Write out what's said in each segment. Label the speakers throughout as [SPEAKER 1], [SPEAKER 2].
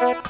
[SPEAKER 1] Thank you.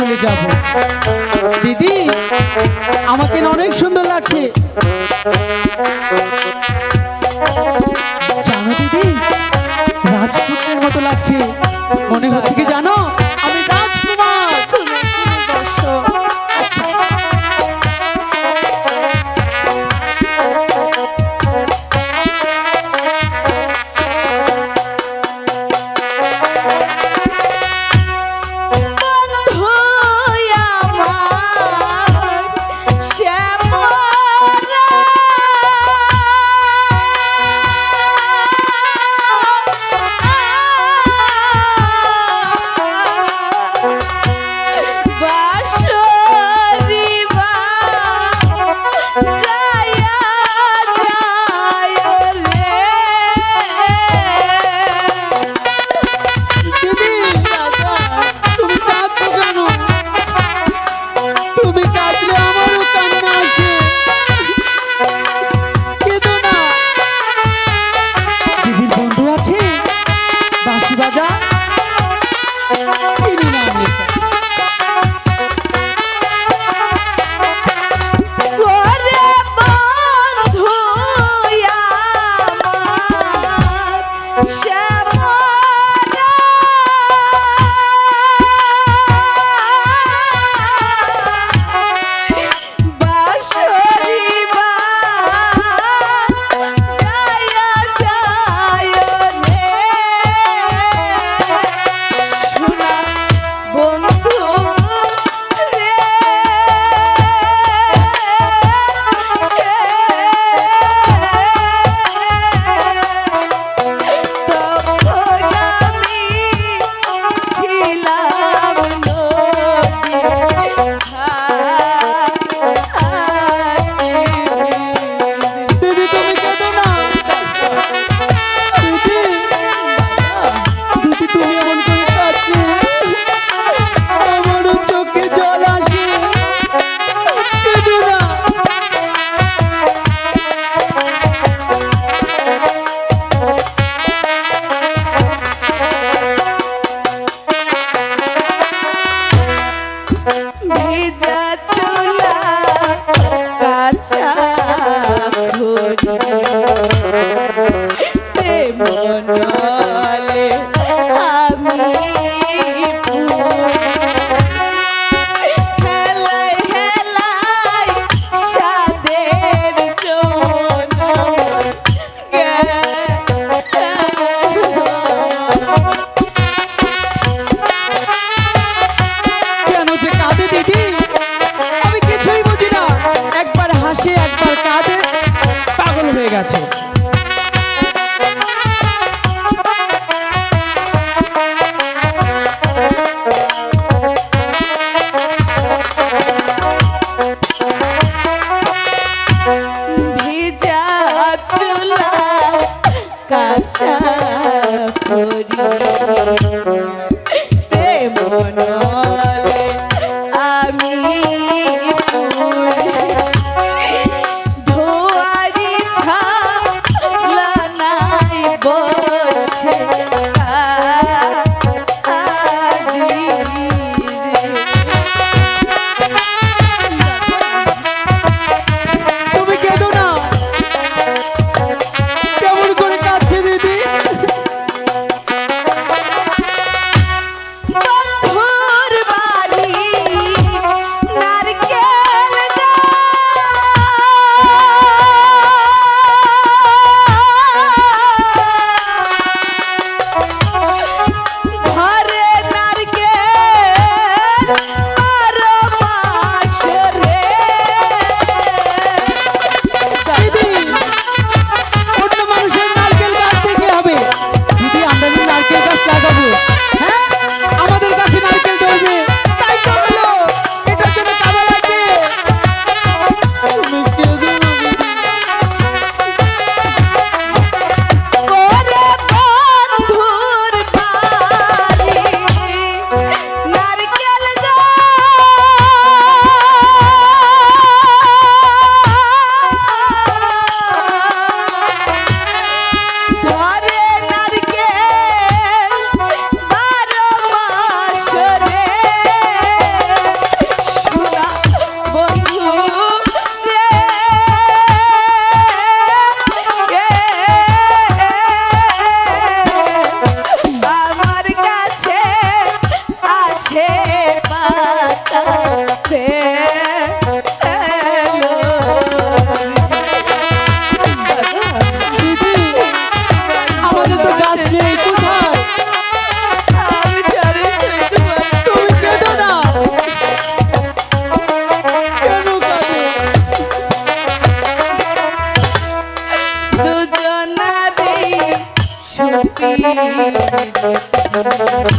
[SPEAKER 1] চলে যাব। দিদি, আমাকে অনেক সুন্দর লাগছে। জানো দিদি রাজপুত্রের মতো লাগছে। মনে হচ্ছে কি জানো?
[SPEAKER 2] মন্ডলে প্রেম মনোর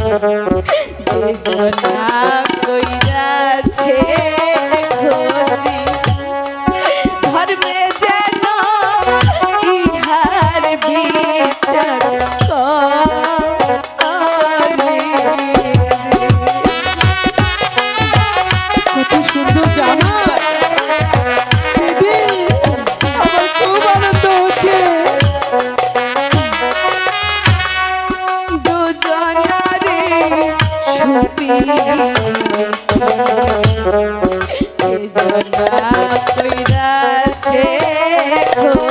[SPEAKER 1] যোজনা সুপি কইরাছে ক্ষতি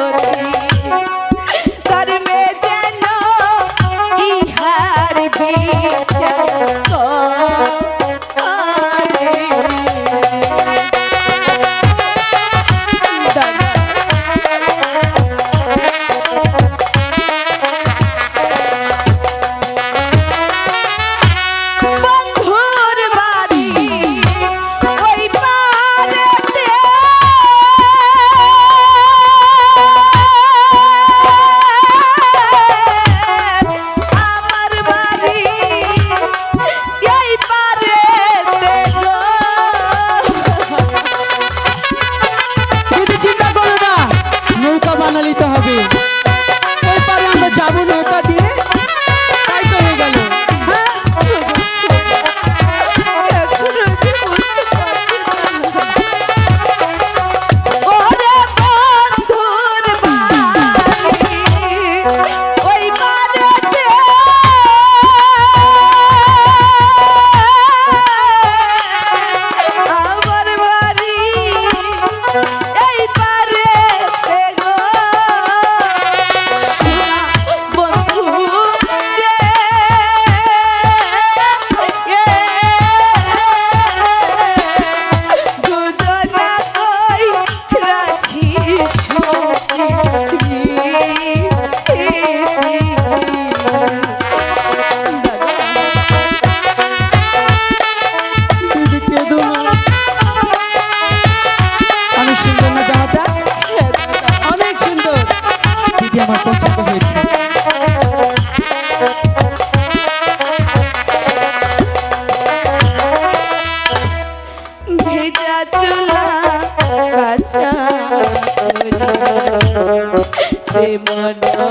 [SPEAKER 1] মন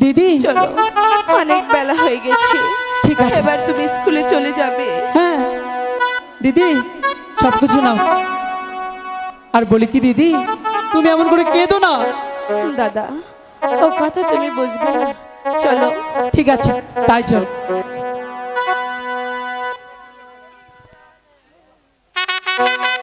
[SPEAKER 2] দিদি?
[SPEAKER 1] চলো অনেক বেলা হয়ে গেছে।
[SPEAKER 2] ঠিক আছে।
[SPEAKER 1] এবার তুমি স্কুলে চলে যাবে।
[SPEAKER 2] হ্যাঁ। দিদি সব কিছু নাও। আর বলি কি দিদি তুমি এমন করে কেঁদো না।
[SPEAKER 1] দাদা ও কথা তুমি বুঝবে না। চলো।
[SPEAKER 2] ঠিক আছে তাই চল।